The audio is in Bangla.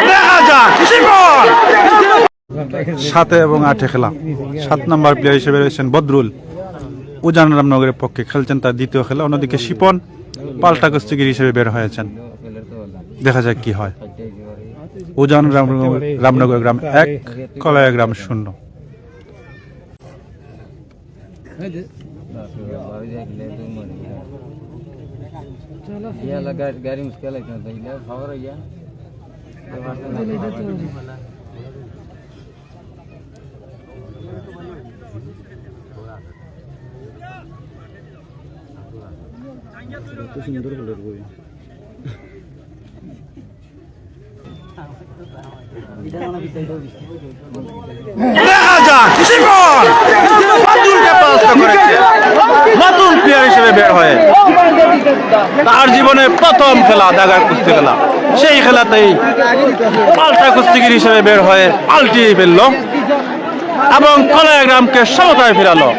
দেখা যাক শিপন সাতে এবং আটে খেলা সাত নম্বর প্লেয়ার হিসেবে রয়েছেন বদরুল উজান রামনগরের পক্ষে খেলছেন তার দ্বিতীয় খেলা অন্যদিকে শিপন পাল্টা কুস্তিগির হিসেবে বের হয়েছেন দেখা যাক কি হয় উজান রামনগর রামনগর গ্রাম এক কলায়া গ্রাম শূন্য गाड़ी मुश्किल है সুন্দর কালার বই করেছে। নতুন প্লেয়ার হিসেবে বের হয়। তার জীবনে প্রথম খেলা দাগার কুস্তি খেলা। সেই খেলাতেই পাল্টা কুস্তিগির হিসেবে বের হয়ে পাল্টিয়ে ফেলল এবং কলায় গ্রামকে সমতায় ফেরালো।